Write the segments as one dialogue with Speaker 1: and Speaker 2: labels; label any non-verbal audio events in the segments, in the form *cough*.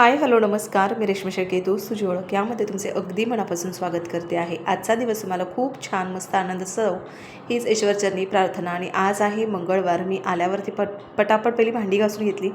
Speaker 1: Hi hello नमस्कार. मी रेश्मा शेळके दोस्त तुझी ओळख. यामध्ये तुमचे अगदी मनापासून स्वागत करते आहे. आजचा दिवस तुम्हाला खूप छान मस्त आनंद सव. हीच ईश्वरचरणी प्रार्थना आणि आज आहे मंगळवार. मी आल्यावरती पट पटापट पहिली भांडी घासून घेतली.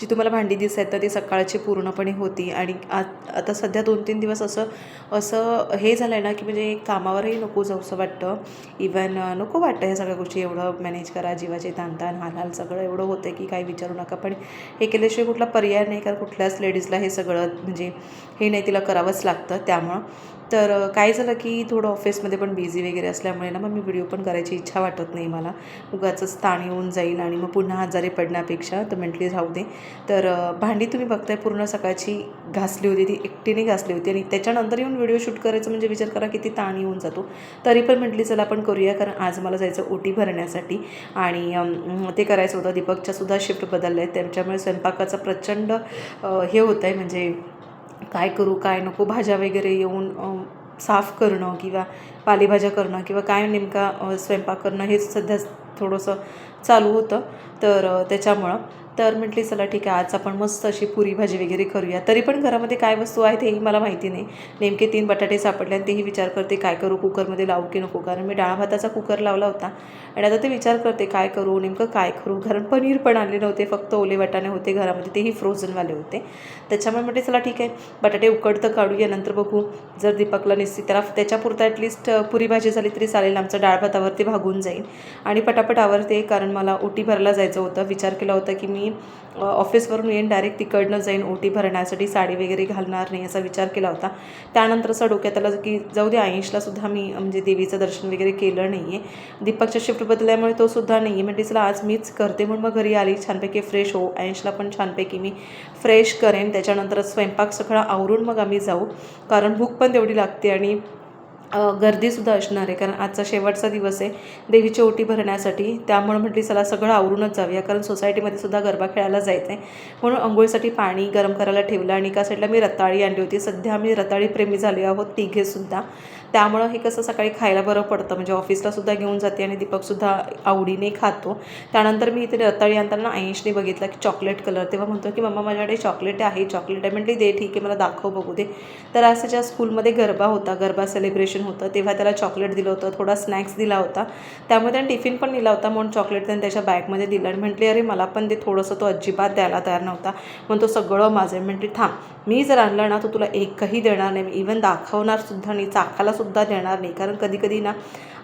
Speaker 1: जी तुम्हाला भांडी दिसत आहेत तर ती सकाळची पूर्णपणे होती. आणि आत आता सध्या दोन तीन दिवस असं असं हे झालं आहे ना की म्हणजे कामावरही नको जाऊसं वाटतं. इवन नको वाटतं ह्या सगळ्या गोष्टी. एवढं मॅनेज करा जीवाचे ताणताण हाल हाल सगळं एवढं होतं की काही विचारू नका. पण हे केल्याशिवाय कुठला पर्याय नाही कारण कुठल्याच लेडीजला हे सगळं म्हणजे हे नाही तिला करावंच लागतं त्यामुळं तर काय झालं की थोडं ऑफिसमध्ये पण बिझी वगैरे असल्यामुळे ना मग मी व्हिडिओ पण करायची इच्छा वाटत नाही मला. उगाचंच ताण येऊन जाईल आणि मग पुन्हा आजारी पडण्यापेक्षा तर म्हटली राहू दे. तर भांडी तुम्ही बघताय पूर्ण सकाळची घासली होती ती एकटीने घासली होती आणि त्याच्यानंतर येऊन व्हिडिओ शूट करायचं म्हणजे विचार करा किती ताण येऊन जातो. तरी पण म्हटली चला आपण करूया कारण आज मला जायचं ओटी भरण्यासाठी. आणि ते करायचं होतं. दीपकच्या सुद्धा शिफ्ट बदलल्या आहेत. त्याच्यामुळे स्वयंपाकाचं प्रचंड हे होतं आहे म्हणजे काय करू काय नको भाज्या वगैरे येऊन साफ करणं किंवा पालेभाज्या करणं किंवा काय नेमका स्वयंपाक करणं हेच सध्या थोडंसं चालू होतं. तर त्याच्यामुळं तर म्हटली चला ठीक आहे आज आपण मस्त अशी पुरी भाजी वगैरे करूया. तरी पण घरामध्ये काय वस्तू आहेत हेही मला माहिती नाही. नेमके तीन बटाटे सापडले आणि तेही विचार करते काय करू? कुकरमध्ये लावू की नको? कारण मी डाळ भाताचा कुकर लावला होता आणि आता ते विचार करते काय करू? नेमकं काय करू? कारण पनीर पण आणले नव्हते फक्त ओले वाटाणे होते घरामध्ये तेही फ्रोझनवाले होते. त्याच्यामुळे म्हटले चला ठीक आहे बटाटे उकडतं काढूया नंतर बघू. जर दीपकला निश्चित त्याला त्याच्यापुरता ॲटलिस्ट पुरी भाजी झाली तरी चालेल आमचं डाळ भातावरती भागून जाईल. आणि पटापट आवरते कारण मला ओटी भरायला जायचं होतं विचार केला होता की मी मी ऑफिसवरून येईन डायरेक्ट तिकडनं जाईन ओटी भरण्यासाठी साडी वगैरे घालणार नाही असा विचार केला होता. त्यानंतर असा डोक्यात त्याला की जाऊ दे आईशलासुद्धा सुद्धा मी म्हणजे देवीचं दर्शन वगैरे केलं नाही आहे दीपकच्या शिफ्ट बदलल्यामुळे तो सुद्धा नाही आहे म्हणजे चला आज मीच करते म्हणून मग घरी आली. छानपैकी फ्रेश हो. आईशला पण छानपैकी मी फ्रेश करेन. त्याच्यानंतर स्वयंपाक सगळा आवरून मग आम्ही जाऊ. कारण भूक पण तेवढी लागते आणि गर्दीसुद्धा असणार आहे. कारण आजचा शेवटचा दिवस आहे. देवीची ओटी भरण्यासाठी. त्यामुळे म्हटली चला सगळं आवरूनच जाऊया. कारण सोसायटीमध्ये सुद्धा गरबा खेळायला जायचं आहे. म्हणून अंघोळीसाठी पाणी गरम करायला ठेवलं. आणि एका साईडला मी रताळी आणली होती. सध्या आम्ही रताळी प्रेमी झाले आहोत. तिघेसुद्धा. त्यामुळं हे कसं सकाळी खायला बरं पडतं. म्हणजे ऑफिसला सुद्धा घेऊन जाते आणि दीपकसुद्धा आवडीने खातो. त्यानंतर मी इथे रताळी आणताना आयुषने बघितलं की चॉकलेट कलर तेव्हा म्हणतो की मम्मा माझ्याकडे चॉकलेट आहे. चॉकलेट आहे. म्हटली दे ठीक आहे मला दाखव बघू दे. तर असं ज्या स्कूलमध्ये गरबा होता गरबा सेलिब्रेशन होतं तेव्हा त्याला चॉकलेट दिलं होतं थोडा स्नॅक्स दिला होता. त्यामुळे त्याने टिफिन पण दिला होता म्हणून चॉकलेट त्याने त्याच्या बॅगमध्ये दिलं. आणि म्हटली अरे मला पण ते थोडंसं तो अजिबात द्यायला तयार नव्हता. म्हणून तो सगळं माझं आहे. म्हटली थांब मी जर आणलं ना तर तुला एकही देणार नाही. इवन दाखवणार सुद्धा नाही. चाखायला सुद्धा देणार नाही. कारण कधी कधी ना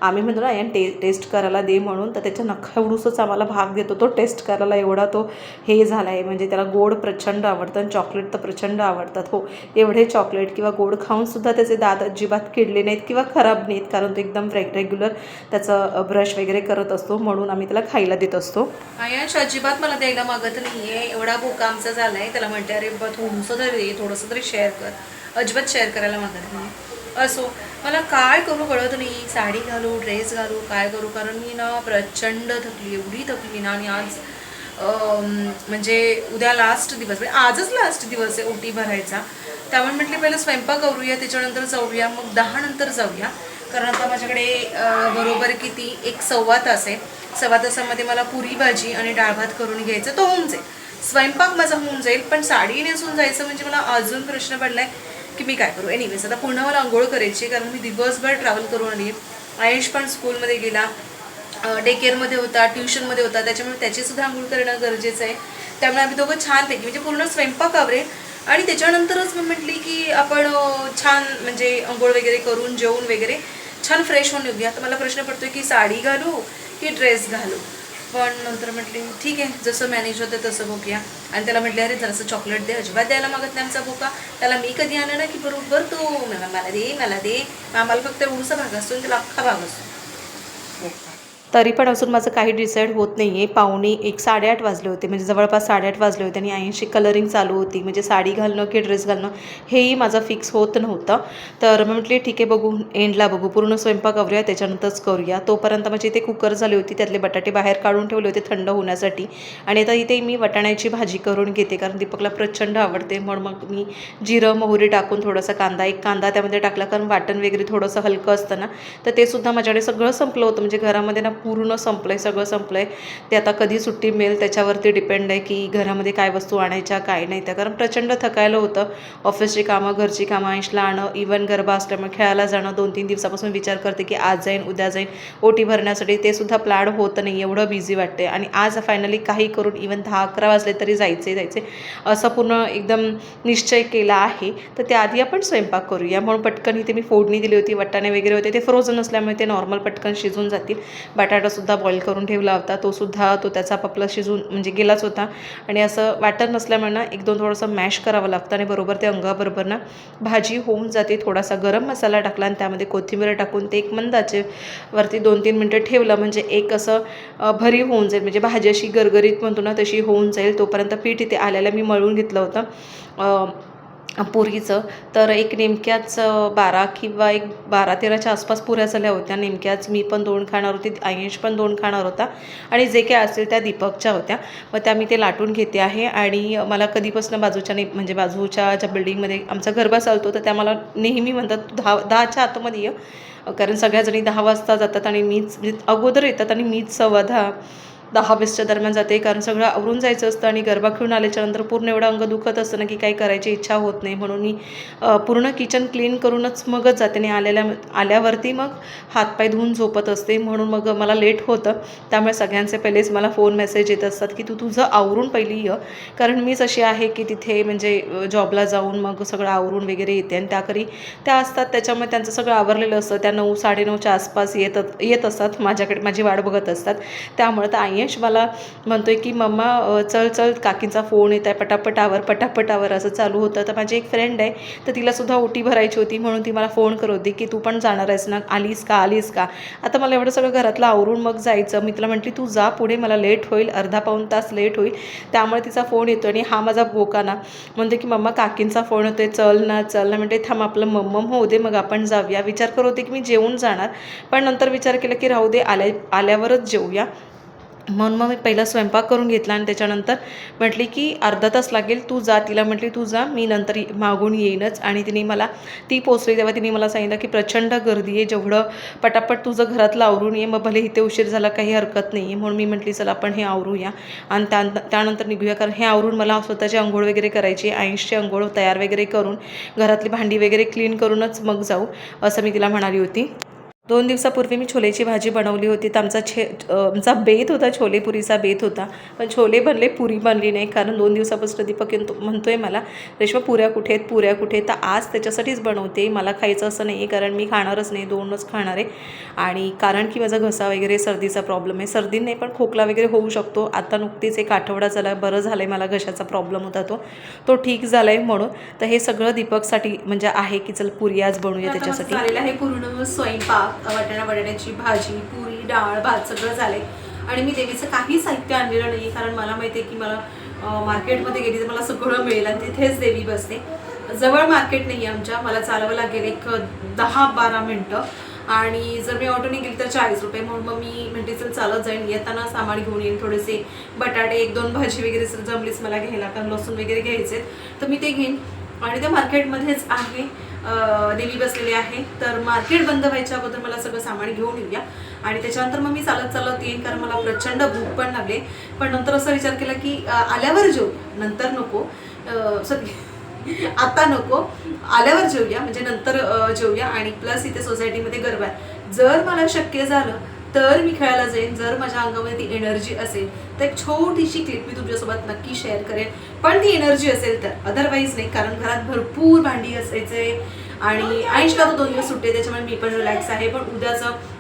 Speaker 1: आम्ही म्हणतो ना यान टे टेस्ट करायला दे म्हणून. तर त्याच्या नखावडूसच आम्हाला भाग देतो. तो टेस्ट करायला एवढा तो हे झाला आहे म्हणजे त्याला गोड प्रचंड आवडतं आणि चॉकलेट तर प्रचंड आवडतात. हो एवढे चॉकलेट किंवा गोड खाऊनसुद्धा त्याचे दात अजिबात किडले नाहीत किंवा खराब नाहीत. कारण तो एकदम रेग रेग्युलर त्याचं ब्रश वगैरे करत असतो. म्हणून आम्ही त्याला खायला देत असतो.
Speaker 2: आयश अजिबात मला द्यायला मागत नाही आहे एवढा भोका आमचा झाला आहे त्याला म्हणते अरे बा थोडंसं तरी दे. थोडंसं तरी शेअर कर. अजिबात शेअर करायला मागत नाही. असो. मला काय करू कळत नाही. साडी घालू ड्रेस घालू काय करू? कारण मी ना प्रचंड थकली एवढी थकली ना. आणि आज म्हणजे उद्या लास्ट दिवस म्हणजे आजच लास्ट दिवस आहे ओटी भरायचा. त्यामुळे म्हटले पहिलं स्वयंपाक करूया त्याच्यानंतर जाऊया मग दहा नंतर जाऊया. कारण आता माझ्याकडे बरोबर किती? एक सव्वा तास आहे. सव्वा तासामध्ये मला पुरी भाजी आणि डाळ भात करून घ्यायचं. तो होऊन जाईल. स्वयंपाक माझा होऊन जाईल. पण साडी नेसून जायचं म्हणजे मला अजून प्रश्न पडलाय. की मी काय करू? एनिवेज आता पुन्हा मला आंघोळ करायची कारण मी दिवसभर ट्रॅव्हल करून आली. आयुष पण स्कूलमध्ये गेला. डे केअरमध्ये होता ट्युशनमध्ये होता. त्याच्यामुळे त्याचीसुद्धा आंघोळ करणं गरजेचं आहे. त्यामुळे आम्ही दोघं छानपैकी म्हणजे पूर्ण स्वयंपाक आवरेल आणि त्याच्यानंतरच मी म्हटली की आपण छान म्हणजे आंघोळ वगैरे करून जेवून वगैरे छान फ्रेश होऊन येऊया. तर मला प्रश्न पडतोय की साडी घालू की ड्रेस घालू? पण नंतर म्हटली ठीक आहे जसं मॅनेज होतं तसं बघूया आणि त्याला म्हटले अरे जरासं चॉकलेट दे अजिबात द्यायला मागत नाही आमचा बोका त्याला मी कधी आणलं ना की बरोबर तो? मला मला दे मला दे. आम्हाला फक्त एवढूसा भाग असतो आणि त्याला अख्खा भाग असतो.
Speaker 1: तरी पण अजून माझं काही डिसाईड होत नाही आहे पाहुणे एक साडेआठ वाजले होते. म्हणजे जवळपास साडेआठ वाजले होते आणि ऐंशी कलरिंग चालू होती. म्हणजे साडी घालणं की ड्रेस घालणं हेही माझं फिक्स होत नव्हतं. तर मग म्हटली ठीक आहे बघू एंडला बघू. पूर्ण स्वयंपाक आवरूया त्याच्यानंतरच करूया. तोपर्यंत माझी इथे कुकर झाली होती. त्यातले बटाटे बाहेर काढून ठेवले होते थंड होण्यासाठी. आणि आता इथे मी वटाण्याची भाजी करून घेते कारण दीपकला प्रचंड आवडते. म्हणून मग मी जिरं मोहरी टाकून थोडासा कांदा एक कांदा त्यामध्ये टाकला. कारण वाटण वगैरे थोडंसं हलकं असतं ना तर ते सुद्धा माझ्याकडे सगळं संपलं होतं. म्हणजे घरामध्ये ना पूर्ण संपलं आहे सगळं संपलं आहे ते आता कधी सुट्टी मिळेल त्याच्यावरती डिपेंड आहे की घरामध्ये काय वस्तू आणायच्या काय नाही त्या. कारण प्रचंड थकायला होतं. ऑफिसची कामं घरची कामं आईशला आणं इवन गरबा असल्यामुळे खेळायला जाणं दोन तीन दिवसापासून विचार करते की आज जाईन उद्या जाईन. ओटी भरण्यासाठी ते सुद्धा प्लॅड होत नाही एवढं बिझी वाटते आणि आज फायनली काही करून इव्हन दहा अकरा वाजले तरी जायचे जायचे असं पूर्ण एकदम निश्चय केला आहे. तर त्याआधी आपण स्वयंपाक करूया. म्हणून पटकन इथे मी फोडणी दिली होती वट्टाणे वगैरे होते ते फ्रोझन असल्यामुळे ते नॉर्मल पटकन शिजून जातील. बटाटासुद्धा बॉईल करून ठेवला होता. तो सुद्धा तो त्याचा पपला शिजून म्हणजे गेलाच होता. आणि असं वाटत नसल्यामुळे ना एक दोन थोडंसं मॅश करावं लागतं आणि बरोबर ते अंगाबरोबर ना भाजी होऊन जाते. थोडासा गरम मसाला टाकला आणि त्यामध्ये कोथिंबीर टाकून ते एक मंदाचे वरती दोन तीन मिनटं ठेवलं. म्हणजे एक असं भरी भरीव होऊन जाईल. म्हणजे भाजी अशी गरगरीत म्हणतो ना तशी होऊन जाईल. तोपर्यंत पीठ इथे आल्याला मी मळून घेतलं होतं. पुरीचं तर एक नेमक्याच बारा किंवा एक बारा तेराच्या आसपास पुऱ्या झाल्या होत्या. नेमक्याच मी पण दोन खाणार होती आयुष पण दोन खाणार होता आणि जे काय असेल त्या दीपकच्या होत्या. मग त्या मी ते लाटून घेते आहे आणि मला कधीपासून बाजूच्या ने म्हणजे बाजूच्या ज्या बिल्डिंगमध्ये आमचा गरबा चालतो तर त्या मला नेहमी म्हणतात दहा दहाच्या आतमध्ये ये. कारण सगळ्याजणी दहा वाजता जातात आणि मीच म्हणजे अगोदर येतात आणि मीच सव्वा दहा दहा वीसच्या दरम्यान जाते. कारण सगळं आवरून जायचं असतं आणि गरबा खेळून आल्याच्यानंतर पूर्ण एवढं अंग दुखत असतं ना की काही करायची इच्छा होत नाही. म्हणून मी पूर्ण किचन क्लीन करूनच मगच जाते आणि आलेल्या आल्यावरती मग हातपाय धुवून झोपत असते. म्हणून मग मला लेट होतं. त्यामुळे सगळ्यांचे पहिलेच मला फोन मेसेज येत असतात की तू तुझं आवरून पहिली ये. कारण मीच अशी आहे की तिथे म्हणजे जॉबला जाऊन मग सगळं आवरून वगैरे येते आणि त्याकरी त्या असतात. त्याच्यामुळे त्यांचं सगळं आवरलेलं असतं. त्या नऊ साडेनऊच्या आसपास येत येत असतात. माझ्याकडे माझी वाट बघत असतात. त्यामुळे तर आई आयश मला म्हणतो आहे की मम्मा चल चल काकींचा फोन येत आहे पटापटावर पटापटावर असं चालू होतं. तर माझी एक फ्रेंड आहे तर तिलासुद्धा ओटी भरायची होती म्हणून ती मला फोन करत होती की तू पण जाणार आहेस ना? आलीस का? आलीस का? आता मला एवढं सगळं घरातलं आवरून मग जायचं. मी तिला म्हटली तू जा पुढे मला लेट होईल अर्धा पाऊण तास लेट होईल. त्यामुळे तिचा फोन येतो आणि हा माझा बोका ना म्हणतो की मम्मा काकींचा फोन होतोय चल ना चल ना. म्हणते थांब आपलं मम्मम होऊ दे मग आपण जाऊया. विचार करत होते की मी जेवून जाणार पण नंतर विचार केला की राहू दे आल्या आल्यावरच जेवूया म्हणून मग मी पहिला स्वयंपाक करून घेतला आणि त्याच्यानंतर म्हटली की अर्धा तास लागेल तू जा. तिला म्हटली तू जा मी नंतर मागून येईनच. आणि तिने मला ती पोचली तेव्हा तिने मला सांगितलं की प्रचंड गर्दी आहे जेवढं पटापट तुझं घरातलं आवरून ये मग भले इथे उशीर झाला काही हरकत नाही आहे म्हणून मी म्हटली चला आपण हे आवरूया. आणि त्या त्यानंतर निघूया कारण हे आवरून मला स्वतःची आंघोळ वगैरे करायची आईंशी आंघोळ तयार वगैरे करून घरातली भांडी वगैरे क्लीन करूनच मग जाऊ असं मी तिला म्हणाली होती. दोन दिवसापूर्वी मी छोलेची भाजी बनवली होती. तर आमचा छे आमचा बेत होता छोलेपुरीचा बेत होता. पण छोले बनले पुरी बनली नाही. कारण दोन दिवसापासून दीपक येतो म्हणतोय मला रेश्मा पुऱ्या कुठे आहेत? पुऱ्या कुठे आहेत? तर आज त्याच्यासाठीच बनवते. मला खायचं असं नाही आहे कारण मी खाणारच नाही. दोनच खाणार आहे. आणि कारण की माझा घसा वगैरे सर्दीचा प्रॉब्लेम आहे. सर्दी नाही पण खोकला वगैरे होऊ शकतो. आता नुकतीच एक आठवडा झाला बरं झालं आहे मला घशाचा प्रॉब्लेम होता तो. तो ठीक झाला आहे म्हणून. तर हे सगळं दीपकसाठी म्हणजे आहे की चल पुरी आज बनवूया त्याच्यासाठी.
Speaker 2: झालेलं आहे पूर्ण स्वयंपाक. वाटाणा बटाट्याची भाजी पुरी डाळ भात सगळं झाले आणि मी देवीचं काही साहित्य आणलेलं नाही कारण मला माहिती आहे की मला मार्केटमध्ये गेली तर मला सगळं मिळेल आणि तिथेच देवी बसते. जवळ मार्केट नाही आहे आमच्या मला चालवं लागेल एक दहा बारा मिनटं. आणि जर मी ऑटोने गेली तर चाळीस रुपये म्हणून मग मी म्हणते चल चालत जाईन येताना सामान घेऊन येईन थोडेसे बटाटे एक दोन भाजी वगैरे जर जमलीच मला घ्यायला कारण लसूण वगैरे घ्यायचे तर मी ते घेईन. आणि त्या मार्केटमध्येच आहे. दिली देवी बसलेली आहे. तर मार्केट बंद व्हायच्या अगोदर मला सगळं सामान घेऊन येऊया. आणि त्याच्यानंतर मग मी चालत चालत येईन कारण मला प्रचंड भूक पण लागले. पण नंतर असा विचार केला की आल्यावर जेऊ. नंतर नको. सॉरी *laughs* आता नको. आल्यावर जेऊया. म्हणजे नंतर जेऊया. आणि प्लस इथे सोसायटीमध्ये गरबा आहे. जर मला शक्य झालं तर मी खेळायला जाईन. जर माझ्या अंगामध्ये ती एनर्जी असेल तर एक छोटीशी क्लिप मी तुमच्यासोबत नक्की शेअर करेन. पण ती एनर्जी असेल तर. अदरवाईज नाही कारण घरात भरपूर भांडी असायचे आणि आईशला तर दोन दिवस सुट्टे त्याच्यामुळे मी पण रिलॅक्स आहे. पण उद्याचं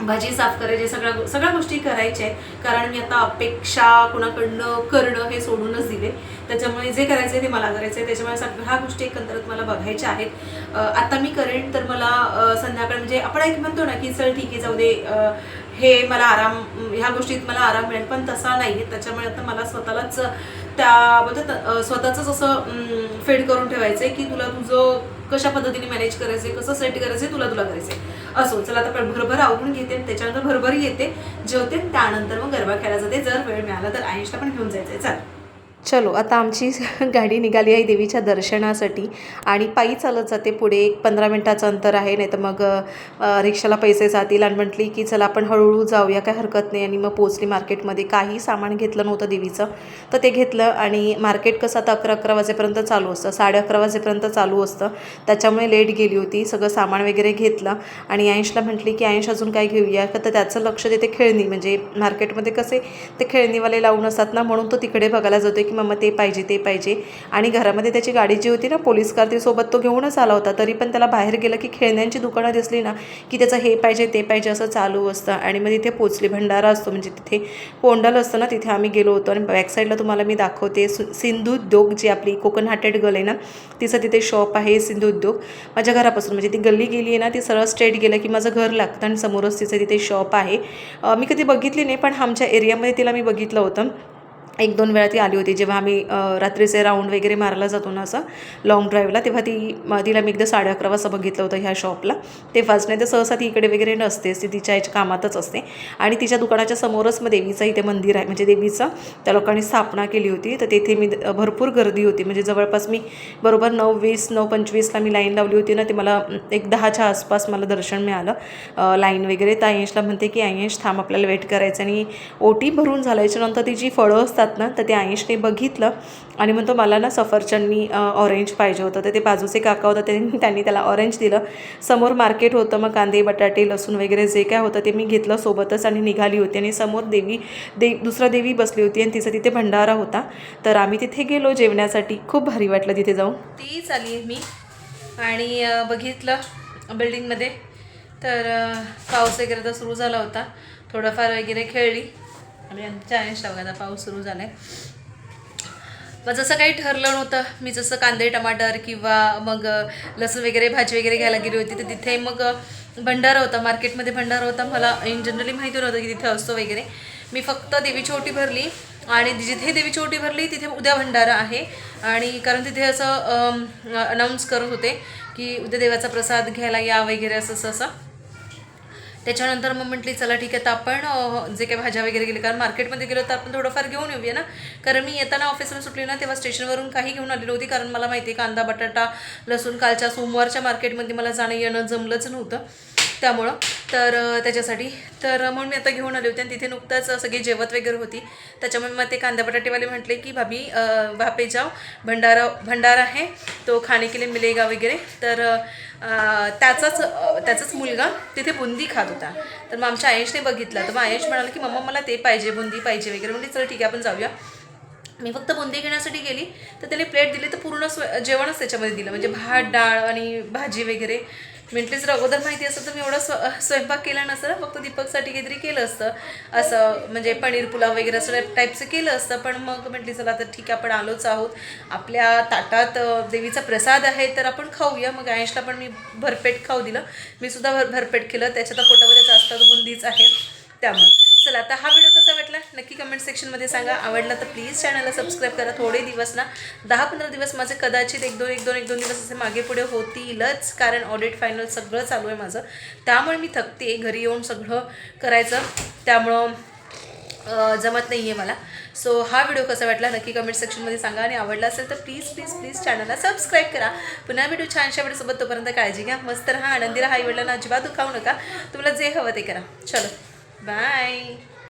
Speaker 2: भाजी साफ करायची सगळ्या सगळ्या गोष्टी करायच्या आहेत. कारण मी आता अपेक्षा कुणाकडनं करणं हे सोडूनच दिले. त्याच्यामुळे जे करायचं आहे ते मला करायचं आहे त्याच्यामुळे सगळ्या गोष्टी एकंदरीत मला बघायच्या आहेत. आता मी करेन तर मला संध्याकाळ म्हणजे आपण एक म्हणतो ना की चल ठीक आहे जाऊ दे. हे मला आराम ह्या गोष्टीत मला आराम मिळेल. पण तसा नाही आहे त्याच्यामुळे आता मला स्वतःलाच त्या म्हणजे ना, स्वतःचंच असं फेड करून ठेवायचं आहे की तुला तुझं कशा पद्धतीने मॅनेज करायचंय कसं सेट करायचंय तुला तुला करायचंय. असो चला आता भरभर आवडून घेते आणि त्याच्यानंतर भरभर येते जेवते त्यानंतर मग गरबा खेळायला जाते. जर वेळ मिळाला तर आयुषला पण घेऊन जायचंय. चल.
Speaker 1: चलो आता आमची *laughs* गाडी निघाली आहे देवीच्या दर्शनासाठी आणि पायी चालत जाते पुढे. एक पंधरा मिनटाचं अंतर आहे नाही तर मग रिक्षाला पैसे जातील आणि म्हटली की चला आपण हळूहळू जाऊया काय हरकत नाही. आणि मग पोचली मार्केटमध्ये. काही सामान घेतलं नव्हतं देवीचं तर ते घेतलं आणि मार्केट कसं आता अकरा अकरा वाजेपर्यंत चालू असतं. साडे अकरा वाजेपर्यंत चालू असतं. त्याच्यामुळे लेट गेली होती. सगळं सामान वगैरे घेतलं आणि आयुषला म्हटली की आयुष अजून काय घेऊया? का तर त्याचं लक्ष देते खेळणी. म्हणजे मार्केटमध्ये कसे ते खेळणीवाले लावून असतात ना म्हणून तो तिकडे बघायला जातो की मम्मा ते पाहिजे ते पाहिजे. आणि घरामध्ये त्याची गाडी जी होती ना पोलीस कार ती सोबत तो घेऊनच आला होता. तरी पण त्याला बाहेर गेलं की खेळण्यांची दुकानं दिसली ना की त्याचं हे पाहिजे ते पाहिजे असं चालू असतं. आणि मग तिथे पोचली भंडारा असतो. म्हणजे तिथे पोंडल असतं ना तिथे आम्ही गेलो होतो. आणि बॅक साईडला तुम्हाला मी दाखवते सु सिंधू उद्योग जी आपली कोकण हार्टेड गर्ल आहे ना तिचं तिथे शॉप आहे सिंधुद्योग माझ्या घरापासून म्हणजे ती गल्ली गेली आहे ना ती सरळ स्ट्रेट गेलं की माझं घर लागतं आणि समोरच तिचं तिथे शॉप आहे. मी कधी बघितली नाही पण आमच्या एरियामध्ये तिला मी बघितलं होतं. एक दोन वेळा ती आली होती. जेव्हा आम्ही रात्रीचे राऊंड वगैरे मारायला जातो ना असं लाँग ड्राईव्हला तेव्हा ती तिला मी एकदा साडे अकरा वाजता बघितलं होतं ह्या शॉपला ते फास्ट नाही तर सहसा ती इकडे वगैरे नसतेच ती तिच्या याच्या कामातच असते. आणि तिच्या दुकानाच्या समोरच मग देवीचं इथे मंदिर आहे. म्हणजे देवीचं त्या लोकांनी स्थापना केली होती. तर तेथे मी भरपूर गर्दी होती. म्हणजे जवळपास मी बरोबर नऊ वीस नऊ पंचवीसला मी लाईन लावली होती ना ते मला एक दहाच्या आसपास मला दर्शन मिळालं. लाईन वगैरे. तर आयेशला म्हणते की आयेश थांब आपल्याला वेट करायचं आणि ओटी भरून झाल्याच्यानंतर ती जी फळं असतात ना तर ते आयुषने बघितलं आणि म्हणतो मला ना सफरचंदनी ऑरेंज पाहिजे होतं. तर ते बाजूचे काका होतं त्यांनी त्यांनी त्याला ऑरेंज दिलं. समोर मार्केट होतं मग कांदे बटाटे लसूण वगैरे जे काय होतं ते मी घेतलं सोबतच आणि निघाली होती. आणि समोर देवी दे दुसरा देवी बसली होती आणि तिचा तिथे भंडारा होता. तर आम्ही तिथे गेलो जेवण्यासाठी. खूप भारी वाटलं तिथे जाऊन.
Speaker 2: तीच आली आहे मी. आणि बघितलं बिल्डिंगमध्ये तर पाऊस वगैरे तर सुरू झाला होता. थोडंफार वगैरे खेळली. आणि आमच्या आयुष्या बघा आता पाऊस सुरू झाला आहे मग जसं काही ठरलं नव्हतं मी जसं कांदे टमाटर किंवा मग लसूण वगैरे भाजी वगैरे घ्यायला गेली होती तर तिथे मग भंडारा होता मार्केटमध्ये भंडारा होता. मला इन जनरली माहिती नव्हतं की तिथे असतो वगैरे. मी फक्त देवीची ओटी भरली आणि जिथे देवीची ओटी भरली तिथे उद्या भंडारा आहे. आणि कारण तिथे असं अनाऊन्स करत होते की उद्या देवाचा प्रसाद घ्यायला या वगैरे असं असं असं. त्याच्यानंतर मग म्हटली चला ठीक आहे तर आपण जे काही भाज्या वगैरे गेले कारण मार्केटमध्ये गेलो तर आपण थोडंफार घेऊन येऊया ना. कारण मी येताना ऑफिसला सुटली ना तेव्हा स्टेशनवरून काही घेऊन आली नव्हती कारण मला माहिती आहे कांदा बटाटा लसूण कालच्या सोमवारच्या मार्केटमध्ये मला जाणं येणं जमलंच नव्हतं. त्यामुळं. तर त्याच्यासाठी. तर म्हणून मी आता घेऊन आले होते आणि तिथे नुकताच सगळी जेवत वगैरे होती. त्याच्यामुळे मग ते कांदा बटाटेवाले म्हटले की भाभी वापे वहाँ जाओ भंडारा भंडारा आहे. तो खाणे के लिए मिलेगा वगैरे. तर त्याचाच त्याचाच मुलगा तिथे बुंदी खात होता. तर मग आमच्या आयशने बघितलं. तर मग आयश म्हणाला की मम्मा मला ते पाहिजे बुंदी पाहिजे वगैरे. म्हणजे चल ठीक आहे आपण जाऊया. मी फक्त बुंदी घेण्यासाठी गेली. तर त्याने प्लेट दिली तर पूर्ण स्व जेवणच त्याच्यामध्ये दिलं. म्हणजे भात डाळ आणि भाजी वगैरे. म्हटली जर अगोदर माहिती असतं तर मी एवढा स्व स्वयंपाक केला नसतं फक्त दीपकसाठी काहीतरी केलं असतं. असं म्हणजे पनीर पुलाव वगैरे असं टाईपचं केलं असतं पण मग म्हटली चला तर ठीक आहे आपण आलोच आहोत. आपल्या ताटात देवीचा प्रसाद आहे तर आपण खाऊया. मग आयशला पण मी भरपेट खाऊ दिलं. मी सुद्धा भर भरपेट केलं. त्याच्यात पोटामध्ये जास्त बुंदीच आहे. त्यामुळे. चला आता हा व्हिडिओ कसा वाटला? नक्की कमेंट सेक्शनमध्ये सांगा. आवडला तर प्लीज चॅनलला सबस्क्राईब करा. थोडे दिवस ना दहा पंधरा दिवस माझे कदाचित एक दोन एक दोन एक दोन दिवस असे मागे पुढे होतीलच कारण ऑडिट फायनल सगळं चालू आहे माझं. त्यामुळे मी थकते घरी येऊन सगळं करायचं. त्यामुळं जमत नाही आहे मला. सो हा व्हिडिओ कसा वाटला नक्की कमेंट सेक्शनमध्ये सांगा. आणि आवडला असेल तर प्लीज प्लीज प्लीज चॅनलला सबस्क्राईब करा. पुन्हा व्हिडिओ छानशा वेळेसोबत तोपर्यंत काळजी घ्या. मस्त राहा. आनंदी राहा. आई वडिलांना अजिबात दुखावू नका. तुम्हाला जे हवं ते करा. चलो. Bye!